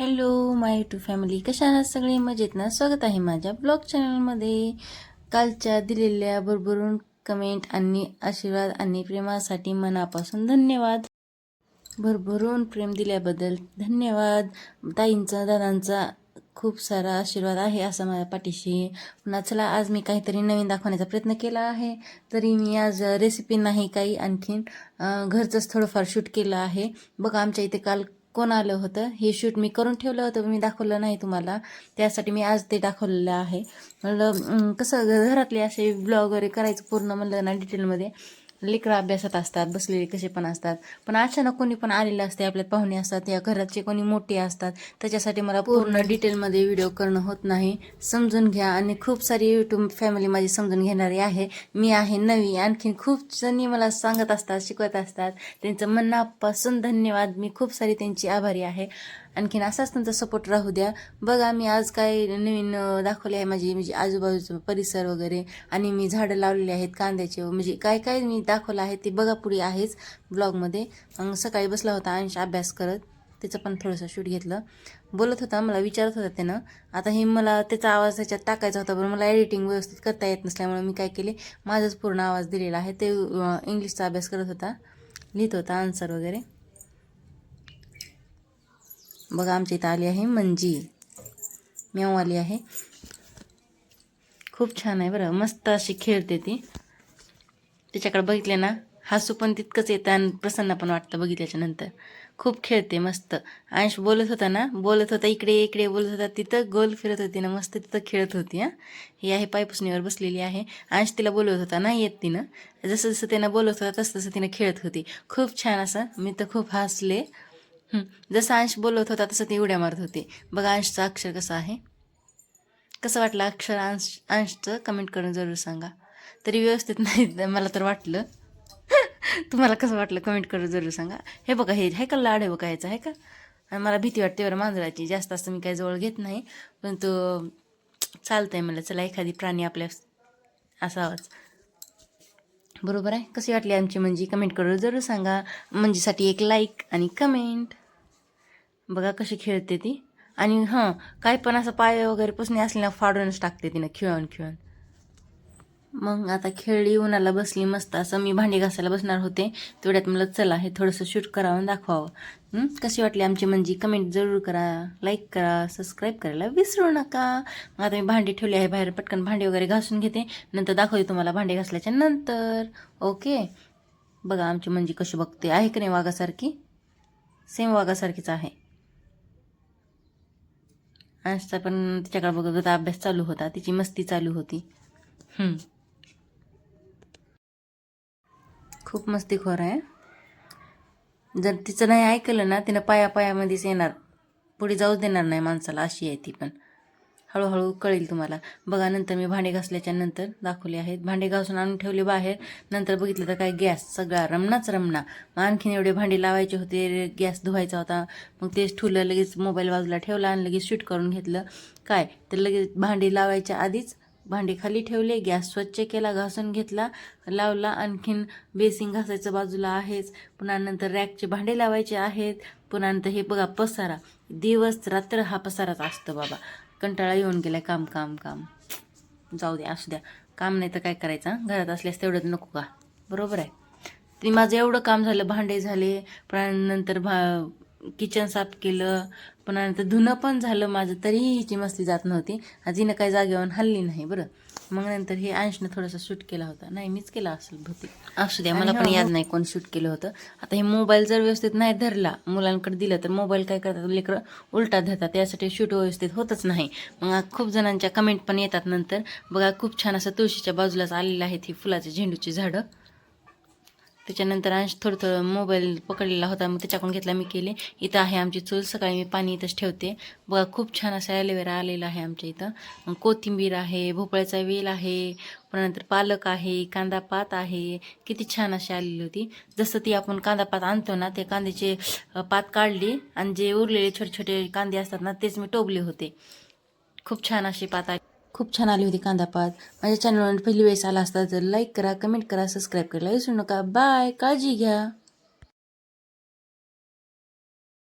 Hello माय YouTube family कशा आहात सगळे? मजेत ना? स्वागत आहे माझ्या ब्लॉग चॅनलमध्ये कालच्या दिलेल्या भरभरून कमेंट आणि आशीर्वाद आणि प्रेमासाठी मनापासून धन्यवाद. भरभरून प्रेम दिल्याबद्दल धन्यवाद. ताईंचा दादांचा खूप सारा आशीर्वाद आहे असा माझ्या पाठीशी. पुन्हा चला आज मी काहीतरी नवीन दाखवण्याचा प्रयत्न केला आहे. तरी मी आज रेसिपी नाही काही आणखीन घरचंच थोडंफार शूट केलं आहे. बघा आमच्या इथे काल कोण आलं होतं? हे शूट मी करून ठेवलं होतं मी दाखवलं नाही तुम्हाला. त्यासाठी मी आज ते दाखवलेलं आहे. म्हणलं कसं घरातले असे ब्लॉग वगैरे करायचं पूर्ण म्हणलं ना डिटेलमध्ये लेकरं अभ्यासात असतात बसलेले कसे पण असतात. पण अचानक कोणी पण आलेलं असते आपल्यात पाहुणे असतात या घराचे कोणी मोठे असतात. त्याच्यासाठी मला पूर्ण डिटेलमध्ये व्हिडिओ करणं होत नाही. समजून घ्या आणि खूप सारी यूट्यूब फॅमिली माझी समजून घेणारी आहे. मी आहे नवी आणखीन खूप जणी मला सांगत असतात शिकवत असतात. त्यांचं मनापासून धन्यवाद. मी खूप सारी त्यांची आभारी आहे. आणखीन असाच तुमचा सपोर्ट राहू द्या. बघा मी आज काय नवीन दाखवले आहे माझी म्हणजे आजूबाजूचा परिसर वगैरे आणि मी झाडं लावलेली आहेत कांद्याचे. म्हणजे काय काय मी दाखवलं आहे ते बघा पुढे आहेच ब्लॉगमध्ये. मग सकाळी बसला होता अंश अभ्यास करत. त्याचं पण थोडंसं शूट घेतलं. बोलत होता मला विचारत होता त्यानं. आता हे मला त्याचा आवाज त्याच्यात टाकायचा होता पण मला एडिटिंग व्यवस्थित करता येत नसल्यामुळे मी काय केले? माझाच पूर्ण आवाज दिलेला आहे. ते इंग्लिशचा अभ्यास करत होता. लिहित होता आन्सर वगैरे. बघा आमच्या इथं आली आहे मंजी. मेव आली आहे. खूप छान आहे बरं. मस्त अशी खेळते ती. तिच्याकडे बघितले ना हसू पण तितकंच येतं आणि प्रसन्न पण वाटतं बघितल्याच्या नंतर. खूप खेळते मस्त. अंश बोलत होता ना बोलत होता इकडे इकडे बोलत होता तिथं गोल फिरत होती ना मस्त तिथं खेळत होती हां. ही आहे पायपुसणीवर बसलेली आहे. अंश तिला बोलत होता नाही येत तिनं जसं जसं त्यानं बोलत होता तसं तसं तिनं खेळत होती. खूप छान असं. मी तर खूप हसले. जसं अंश बोलत होता तसं ती उड्या मारत होती. बघा अंशचं अक्षर कसं आहे. कसं वाटलं अक्षर अंश अंशचं? कमेंट करून जरूर सांगा. तरी व्यवस्थित नाही मला तर वाटलं. तुम्हाला कसं वाटलं? कमेंट करून जरूर सांगा. हे बघा हे आहे का लाड? आहे बघा यायचं आहे का? आणि मला भीती वाटते बरं मांजराची. जास्त असं मी काही जवळ घेत नाही. परंतु चालतं आहे मला चला एखादी प्राणी आपल्या असावाच. बरोबर आहे? कशी वाटली आमची? म्हणजे कमेंट करून जरूर सांगा. म्हणजेसाठी एक लाईक आणि कमेंट बघा कशी खेळते ती. आणि हां काय पण असं पाय वगैरे पुसणे असले ना फाडूनच टाकते तिनं खेळून खेळून. मग आता खेळली उन्हाला बसली मस्त. असं मी भांडी घासायला बसणार होते. तेवढ्यात मला चला हे थोडंसं शूट करावं आणि दाखवावं कशी वाटली आमची म्हणजे कमेंट जरूर करा लाईक करा सबस्क्राईब करायला विसरू नका. मग आता मी भांडी ठेवली आहे बाहेर पटकन भांडी वगैरे घासून घेते. नंतर दाखवते तुम्हाला भांडी घासल्याच्या नंतर. ओके? बघा आमची म्हणजे कशी बघते. आहे की नाही वाघासारखी? सेम वाघासारखीच आहे. अंशचा पण तिच्याकडे बघत होता अभ्यास चालू होता. तिची मस्ती चालू होती. खूप मस्तीखोर आहे. जर तिचं नाही ऐकलं ना तिनं पाया पायामध्येच येणार. पुढे जाऊच देणार नाही माणसाला अशी आहे ती पण. हळूहळू कळेल तुम्हाला. बघा नंतर मी भांडे घासल्याच्या नंतर दाखवले आहेत. भांडे घासून आणून ठेवले बाहेर. नंतर बघितलं तर काय गॅस सगळा रमणाच रमणा. मग आणखीन एवढे भांडे लावायचे होते. गॅस धुवायचा होता. मग तेच ठुलं लगेच मोबाईल बाजूला ठेवला आणि लगेच शूट करून घेतलं. काय? तर लगेच भांडे लावायच्या आधीच भांडे खाली ठेवले. गॅस स्वच्छ केला घासून घेतला लावला. आणखीन बेसिंग घासायचं बाजूला आहेच. पुन्हा नंतर रॅकचे भांडे लावायचे आहेत. पुन्हा नंतर हे बघा पसारा. दिवस रात्र हा पसाराच असतो बाबा. कंटाळा येऊन गेलाय. काम काम काम. जाऊ द्या असू द्या. काम नाही तर काय करायचं घरात असल्यास तेवढंच नको का? बरोबर आहे. ते माझं एवढं काम झालं भांडे झाले पुन्हा नंतर भा किचन साफ केलं पुन्हा नंतर धुणं पण झालं माझं तरीही हिची मस्ती जात नव्हती. आज हिनं काही जागेवर हल्ली नाही बरं. मग नंतर हे अंशनं थोडंसं शूट केला होता. नाही मीच केला असेल बहुतेक असू द्या मला पण याद नाही कोण शूट केलं होतं. आता हे मोबाईल जर व्यवस्थित नाही धरला मुलांकडे दिलं तर मोबाईल काय करतात? लेकरं उलटा धरतात. त्यासाठी शूट व्यवस्थित होतच नाही. मग खूप जणांच्या कमेंट पण येतात नंतर. बघा खूप छान असं तुळशीच्या बाजूलाच आलेलं आहेत ही फुलाचे झेंडूची झाडं. त्याच्यानंतर अंश थोडं थोडं मोबाईल पकडलेला होता. मग त्याच्याकडून घेतला मी केले. इथं आहे आमची चूल. सकाळी मी पाणी इथंच ठेवते. बघा खूप छान असं ॲलोवेरा आलेला आहे आमच्या इथं. कोथिंबीर आहे भोपळ्याचा वेल आहे पुन्हा नंतर पालक आहे कांदा पात आहे. किती छान अशी आलेली होती. जसं ती आपण कांदा पात आणतो ना ते कांद्याचे पात काढली आणि जे उरलेले छोटे छोटे कांदे असतात ना तेच मी टोबले होते. खूप छान अशी पात आली. खूप छान आली होती कांदापात माझ्या चॅनलवर पहिली वेळेस आला असता तर लाईक करा कमेंट करा सबस्क्राईब करायला विसरू नका. बाय काळजी घ्या.